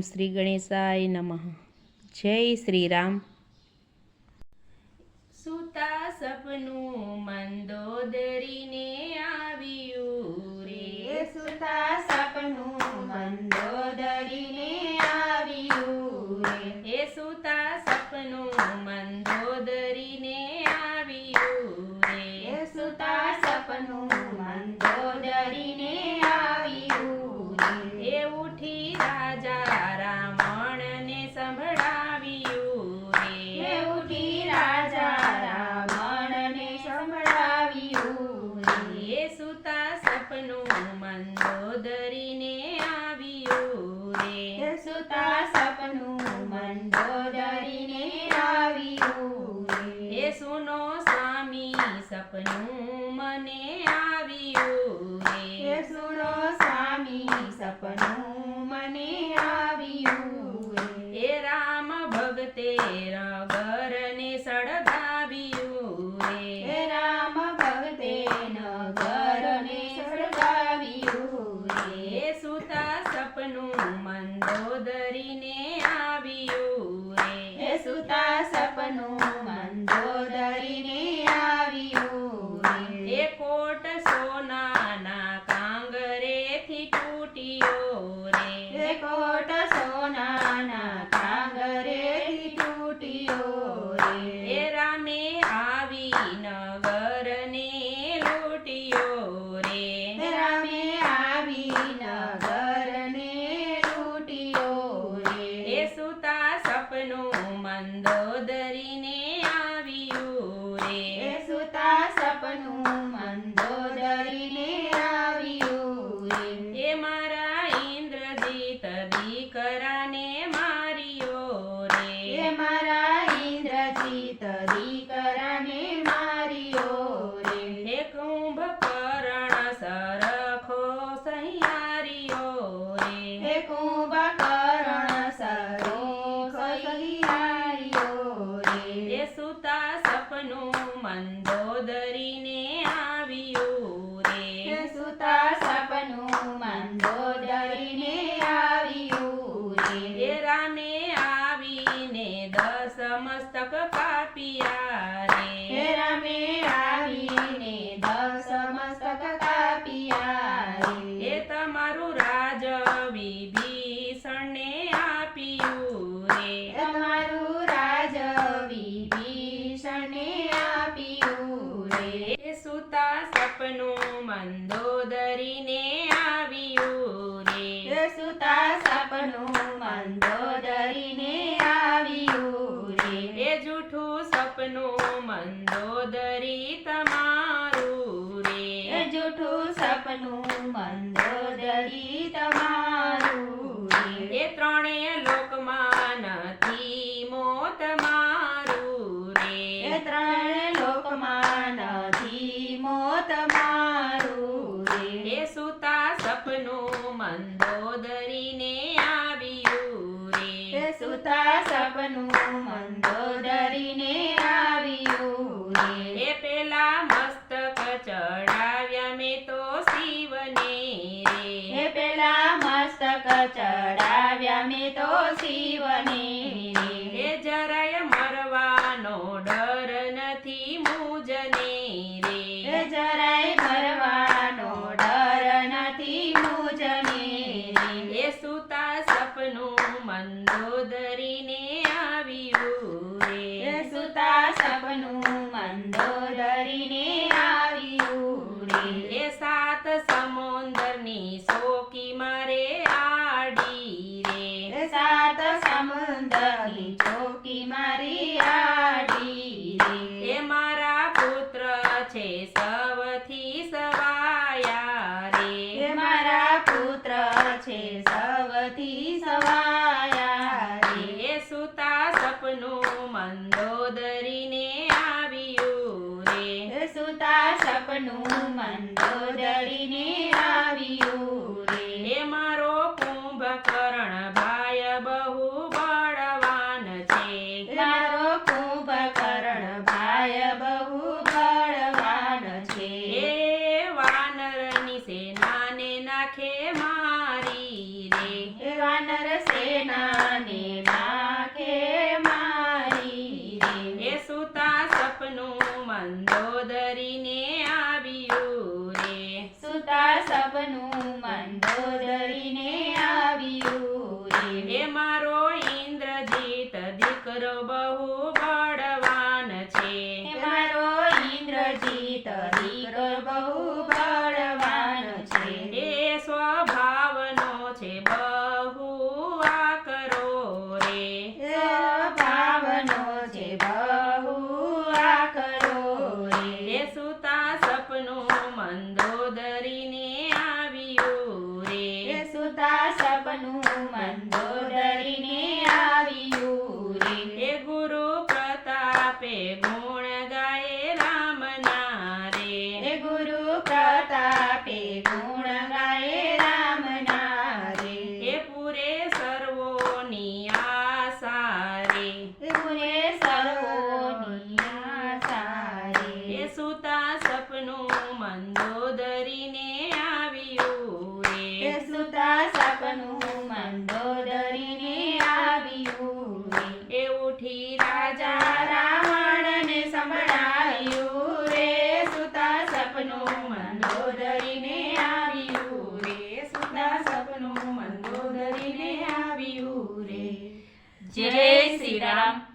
શ્રી ગણેશાય નમઃ. જય શ્રી રામ. સુતા સપનું મંદોદરીને આવ્યું સુનો સ્વામી સપનું મને આવ્યું હે. સુનો સ્વામી સપનું મને આવ્યું રે રામ ભગતે નગરને સળગાવ્યું હે. રે રામ ભગતે નગરને સળગાવ્યું એ સુતા સપનું મંદોદરીને આવ્યું હે સુતા સપનું મંદોદરીને આવ્યું રે એ કોટ સોનાના કાંગરેથી તૂટ્યો હે રે કોટ સોનાના કાંગરેથી તૂટ્યો રે એ રામે આવી નગરને લૂટ્યો રે હે રામે આવી નગરને લૂટ્યો રે એ સુતા સપનું મંદોદરીને આવ્યું હે સુતા સપનું મંદોદરીને આવ્યું એ મારા ઇન્દ્રજીત દીકરાને માર્યો રે. એ મારા ઇન્દ્રજીત દીકરાને માર્યો રે હે કુંભકર્ણ સરખો સહિયાર્યો હે રે કુંભકર્ણ સરીખો સહિયાર્યો રે એ સુતા સપનું મંદોદરીને આવ્યું હે રે સુતા સપનું મંદોદરીને આવ્યું રે એ રામે આવીને દસ મસ્તક કાપ્યા હે રે રામે આવીને દસ મસ્તક કાપ્યા રે એ તમારું રાજ વિભીષણને આપ્યું રે. તમારું રાજ વિભીષણને આપ્યું રે. સુતા સપનું મંદોદરીને આવ્યું રે. સુતા સપનું મંદોદરીને આવ્યું રે. એ જૂઠું સપનું મંદોદરી તમારું હે રે જૂઠું સપનું મંદોદરી તમારું રે એ ત્રણેય લોકમાં નથી મોત મારું એ રે ત્રણ લોકમાં નથી મોત મારું રે એ સુતા સપનું મંદોદરીને આવ્યું હે રે સુતા સપનું મંદોદરીને આવ્યું રે એ પેલા મસ્તક ચડાવ્યા મેં તો શિવને રે. પેલા મસ્તક ચડાવ્યા મેં તો શિવને રે. જરાય મરવાનો ડર નથી મુજને રે. જરાય મરવાનો ડર નથી મુજને રે. સુતા સપનું મંદોદરીને આવ્યું હે રે સુતા સપનું મંદોદરીને એ સાત સમુંદરની શોકી મારે આડી રે. સાત સમુદ્રની ચોકી મારી આડી રે. એ મારા પુત્ર છે સવથી સવાયા હે રે મારા પુત્ર છે સવથી સવાયા રે એ સુતા સપનું મંદોદરીને આવ્યું રે હે સુતા સપનું મંદોદરીને pego. સપનું મંદોદરીને આવ્યું રે જય શ્રી રામ.